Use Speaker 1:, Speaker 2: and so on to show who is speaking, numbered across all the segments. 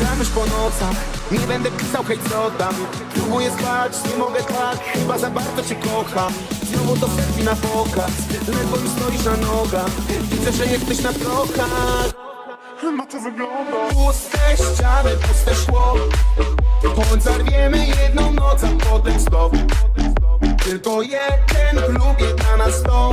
Speaker 1: Gram już po nocach Nie będę pisał hej co tam? Próbuję spać, nie mogę tak Chyba za bardzo cię kocham. Znowu to selfie na pokaz Ledwo mi stoisz na nogach. Widzę, że jesteś na krokach. Na to wygląda. Puste ściany, puste szło. Bądź zarwiemy jedną noc, a potem stop. Tylko jeden klub, jedna na sto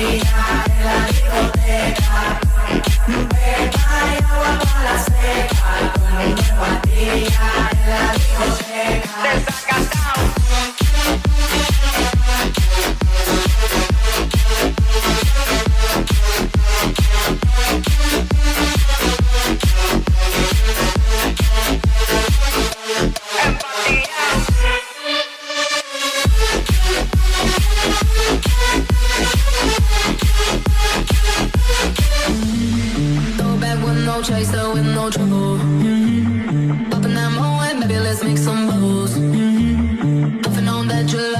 Speaker 2: Yeah. No chaser, with no trouble. Popping that moe, baby, let's make some bubbles. Puffing on that gelato,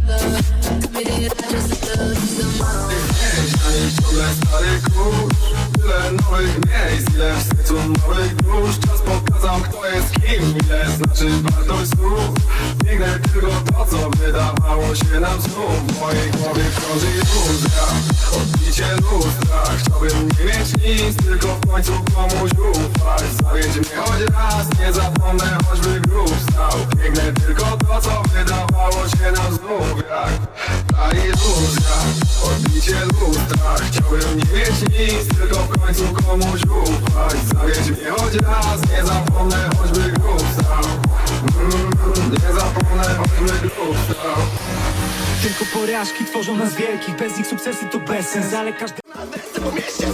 Speaker 3: kurz Tyle nowych miejsc, ile wstydu nowych dusz Czas pokazał kto jest kim, ile znaczy wartość słów. Biegnę tylko to co wydawało się nam znów. W mojej głowie krąży iluzja Odbicie lustra. Chciałbym nie mieć nic, tylko w końcu komuś ufać. Zawiedź mnie choć raz, nie zapomnę choćby grób stał. Biegnę tylko to co wydawało Chciałbym nie mieć nic, tylko w końcu komuś ufać. Zawiedź mnie choć raz, nie zapomnę choćby grób stał mm, Nie zapomnę choćby grób stał
Speaker 4: Tylko porażki tworzą nas wielkich. Bez nich sukcesy to bezsens Ale każdy
Speaker 1: Po mieście,